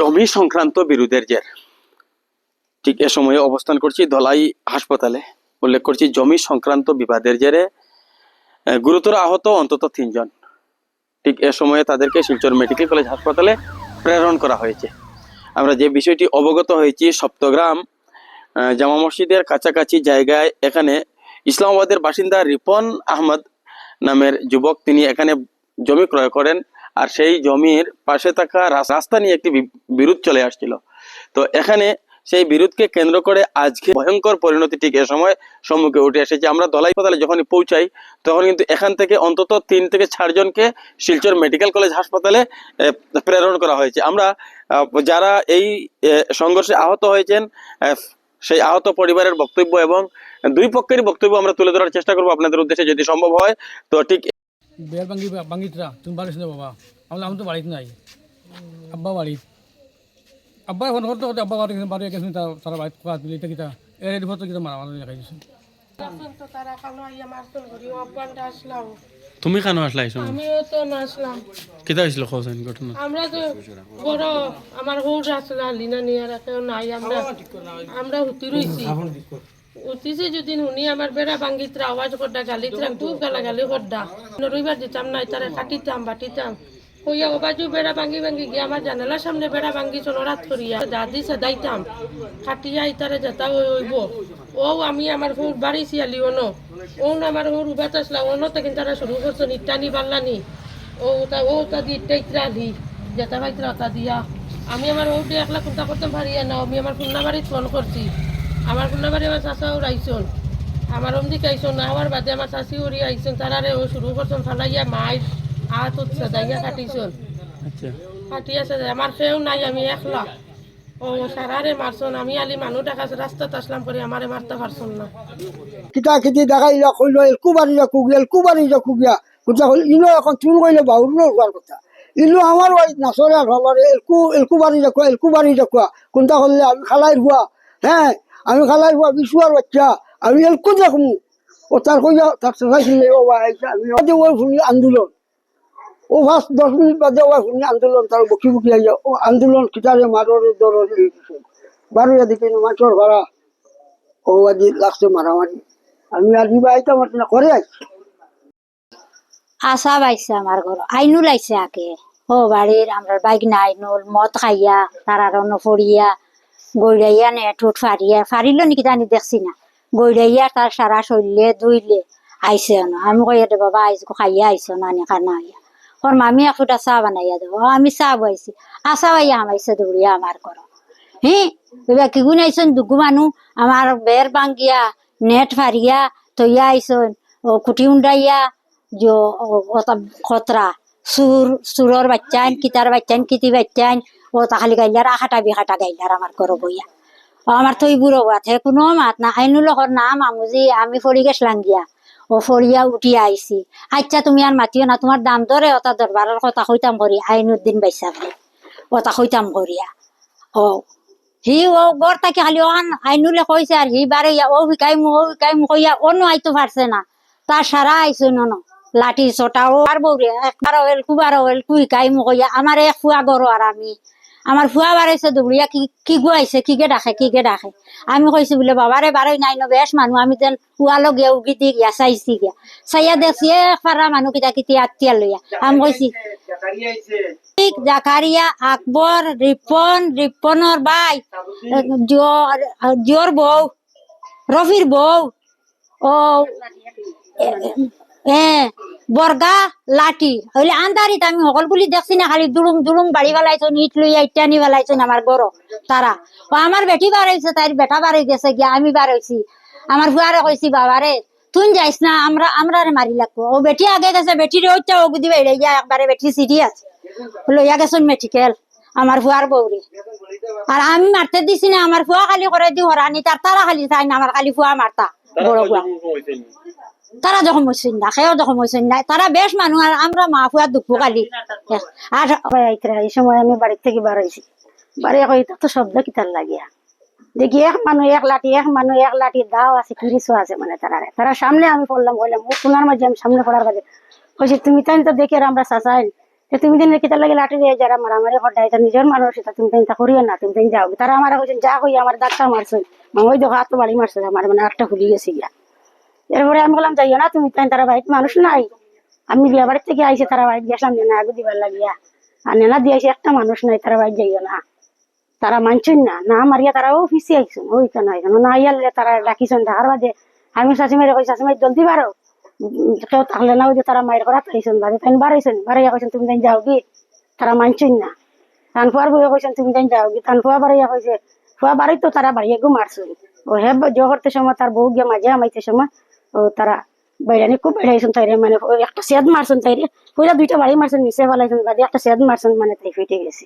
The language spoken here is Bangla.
জমি সংক্রান্ত বিরোধের জের। ঠিক এ সময়ে অবস্থান করছি ধলাই হাসপাতালে। উল্লেখ করছি, জমি সংক্রান্ত বিবাদের জেরে গুরুতর আহত অন্তত তিনজন। ঠিক এ সময়ে তাদেরকে শিলচর মেডিকেল কলেজ হাসপাতালে প্রেরণ করা হয়েছে। আমরা যে বিষয়টি অবগত হয়েছি, সপ্তগ্রাম জামা মসজিদের কাছাকাছি জায়গায় এখানে ইসলামাবাদের বাসিন্দা রিপন আহমদ নামের যুবক, তিনি এখানে জমি ক্রয় করেন। আর সেই জমির পাশে থাকা রাস- রাস্তা নিয়ে একটি বিরোধ চলে আসছিল। তো এখানে সেই বিরোধকে কেন্দ্র করে আজকে ভয়ঙ্কর পরিণতি ঠিক এ সময় সম্মুখে উঠে এসেছে। আমরা দলাই হাসপাতালে যখনই পৌঁছাই, তখন কিন্তু এখান থেকে অন্তত তিন থেকে চারজনকে শিলচর মেডিকেল কলেজ হাসপাতালে প্রেরণ করা হয়েছে। আমরা যারা এই সংঘর্ষে আহত হয়েছেন সেই আহত পরিবারের বক্তব্য এবং দুই পক্ষেরই বক্তব্য আমরা তুলে ধরার চেষ্টা করব আপনাদের উদ্দেশ্যে যদি সম্ভব হয়। তো ঠিক বের ভাঙ্গি ভাঙ্গিতরা তুমি বাড়িস না বাবা। আমি আমি তো বাড়িতে নাই। আব্বা বাড়ি আব্বা ফোন করতে করতে আব্বা বাড়ি বাড়ি গেছেন তারা বাড়িতে কাজ দিলে। এটা কিতা এর এর ভেতর কিতা মারা মারা দিয়েছে তো আসলাম তুমি কেন আসলা সময় আমিও তো নাচলাম কেটা হয়েছিল খোঁজেন ঘটনা? আমরা তো বড় আমার হুট আসলে লিনা নিয়ে কেউ নাই। আমরা আমরা হুতি রইছি উঠিছি যদি শুনি আমার বেড়া ভাঙ্গিতরা আওয়াজ করডা গালিতরা খুব গালা গালি করডা। রবিবার দিতাম নাই, তারা কাটিতাম বাটিতাম। কইয়া ও বাজু বেড়া ভাঙ্গি ভাঙ্গি গিয়ে আমার জানালার সামনে বেড়া ভাঙ্গি চলরাত করিয়া দাদি সেদাইতাম। কাটিয়া ইতারে যেতা হইব। ও, আমি আমার হুর বাড়ি শিয়ালি অনো ও আমার হুর উবাত আসলা অনো তখন তারা শুরু করছ নিটানি পারলানি ও তা ও তা দি ইটা দি যেতা ভাইতরা তা দিয়া। আমি আমার ওটি একলা কোনটা করতে পারি না, আমি আমার খুলনা বাড়িতে ফোন করছি। আমার বাড়ি আমার চাষাও আইসন আমার অমদিকে আইসন না আমার বাদে আমার চাষি উড়ি আইসন তারারে ও শুরু করছেন ফালাইয়া মায়ের হাত উঠছে দাইয়া কাটিছন আচ্ছা। কাটি আছে আমার সেও নাই আমি একলা। ও সারারে মারছন আমি আলি মানুষ দেখা রাস্তাতে আসলাম করে আমারে মারতে পারছন না। কিতা কিতি দেখাইলা কইল এলকু বাড়ি যা কুগিয়া এলকু বাড়ি যা কুগিয়া। কোথা হল ইনো এখন চুল কইলে বাউর হওয়ার কথা। ইনো আমার নাচরে আর এলকু কোনটা হলে আমি খালাই হুয়া হ্যাঁ আমি খালাই বিশুয়ার বাচ্চা, আমি এলকু দেখমু ও তার কইয়া ওই শুনি আন্দোলন। ও ফার্স্ট দশ মিনিট বাদে ওই শুনি আন্দোলন, তার বকি বকি আইয়া, ও আন্দোলন কিতারে মারর দরর বারো দিকে মাছর ভাড়া। ও আজি লাগছে মারামারি। আমি আর দিবা আইতাম না করে আইছি। আশা পাইছে আমার ঘর আইনুল আইছে আগে। ও বাড়ির আমরা বাইক না আইনুল মদ খাইয়া তারা রন ফরিয়া গইড়াইয়া নে ঠোঁট ফারিয়া ফারিল নাকি জানি দেখছি না। গইড়াইয়া তার সারা শরীরে ধুইলে আইছে না আমি কই দে বাবা আইস খাইয়া আইছো না, নি খানা আইয়া। ওর মামি একটা চা বানাইয়া দেবো আমি চা বইছি। আশা পাইয়া আমাইছে দৌড়িয়া আমার ঘর হ্যাঁ এবার কি গুণ আইসন দুগু মানুহ আমার বের বাঙ্গিয়া নেট ফারিয়া তৈয়া আইসন ও কুটি উন্ডাইয়া খতরা সুর সুরর বাচ্চান কিতার বাচ্চান কিতি বাচ্চান ও তাহালি গাইলার আহাটা বিহাটা গাইলার আমার করো বইয়া ও আমার থই বুড়ো বাথে কোনো মাত না আইনুল হর নাম আমুজি আমি ফড়ি গেছিলাম গিয়া ও ফড়িয়া উঠি আইছি। আচ্ছা তুমি আর মাতিও না, তোমার দাম ধরে ওটা দরবারের কথা হইতাম করি আইনুদ্দিন বাইসা বলে। ওটা হইতাম করিয়া ও হি ও গড় তাকে খালি ওখান আইনুলে কইছে আর হি বারে ও শিকাইমু ও শিকাইমু কইয়া, অন্য আইতো পারছে না। তার সারা আইসো নন লাঠি চটা, ও আর বৌরে একবার ওয়েল কুবার ওয়েল কুই কাই কইয়া আমার এক ফুয়া গরো আর আমি। আমার ফুয়া বাড়াইছে দুবড়িয়া কি কি গুয়াইছে কি গে ডাকে কি গে ডাকে। আমি কইছি বলে বাবারে বারোই নাই ন বেশ মানুষ আমি যেন উয়ালো গিয়া উগি দি গিয়া চাইছি গিয়া। চাইয়া দেখছি একবারা মানুহ কিতা কিতি আত্মীয়া লইয়া আমি কইছি ঠিক জাকারিয়া আকবর রিপন রিপনের ভাই জিওর বউ রফির বউ ও এ বর্গা লাঠি। হইলে আন্দারিত আমি সকল সকলগুলি দেখছি না খালি দুলুম দুলুম বাড়ি বেলাইছন ইট লইয়া ইটানি বেলাইছন আমার গরো তারা ও আমার বেটি বাড়াইছে তাই বেটা বাড়াই গেছে গিয়া আমি বাড়াইছি আমার ফুয়ারে কইছি বাবারে তুই যাইস না আমরা আমরা মারি লাগবো। ও বেটি আগে গেছে বেটির ওইটা ও বুঝি বেড়ে গিয়া একবারে বেটি সিরিয়াস লইয়া গেছেন মেডিকেল আমার ফুয়ার বউরে আর আমি মারতে দিছি না আমার ফুয়া খালি করে দি হরানি তার তারা খালি চাই না আমার খালি ফুয়া মারতা বড় ফুয়া তারা যখন মরছেন না সেও যখন মরছেন না তারা বেশ মানুষ আর আমরা মা ফুয়া দুঃখ কালি আর এই সময় আমি বাড়ির থেকে বাড়াইছি বাড়ি কই তো শব্দ কিতার লাগিয়া দেখি এক মানুষ এক লাঠি এক মানুষ এক লাঠি দাও আছে কিরিসও আছে মানে তারা। তারা সামনে আমি পড়লাম বললাম ও সোনার মাঝে আমি সামনে পড়ার কাজে কইছি তুমি তাই তো দেখে আমরা চাচাই তো তুমি দিন কিতা লাগে লাঠি দিয়ে যারা মারামারি হটাই তা নিজের মানুষ এটা তুমি তাই তা করিও না তুমি তাই যাও। তারা আমার কইছেন যা কই আমার ডাক্তার মারছে। ওই দেখো হাত বাড়ি মারছে আমার মানে একটা খুলি গেছি গিয়া। এরপরে আমি বললাম, যাইও না, তুমি তাই তারা বাড়িতে মানুষ নাই। আমি বিয়া বাড়ির থেকে আইসে তারা বাড়িতে গেছিলাম নেনা আগু দিবার লাগিয়া। আর নেনা দিয়ে একটা মানুষ নাই তারা বাড়িতে যাইও না। তারা মানছেন না না মারিয়া তারা অফিসে আইসুন, ওই কেন আইসুন? না আইয়ালে তারা ডাকিছেন দেখার বাদে আমি শাশুমারে কই শাশুমাই জলদি বারো কেউ থাকলে না ওই যে তারা মায়ের করা পাইছেন বাদে তাই বাড়াইছেন, বাড়াইয়া কইছেন, তুমি তাই যাও কি? তারা মানছেন না। তান ফুয়ার বইয়া কইছেন, তুমি তাই যাও কি? তান ফুয়া বাড়াইয়া কইছে, ফুয়া বাড়ি তো তারা বাড়িয়ে গু মারছেন ও হে জো করতে সময় তার বউ গিয়ে মাঝে আমাইতে সময় ও তারা বাইরানি খুব বেড়াইছেন তাইরে মানে একটা সেদ মারছেন তাইরে। পুরা দুইটা বাড়ি মারছেন, নিচে ফেলাইছেন, বাদে একটা সেদ মারছেন মানে তাই ফেটে গেছি।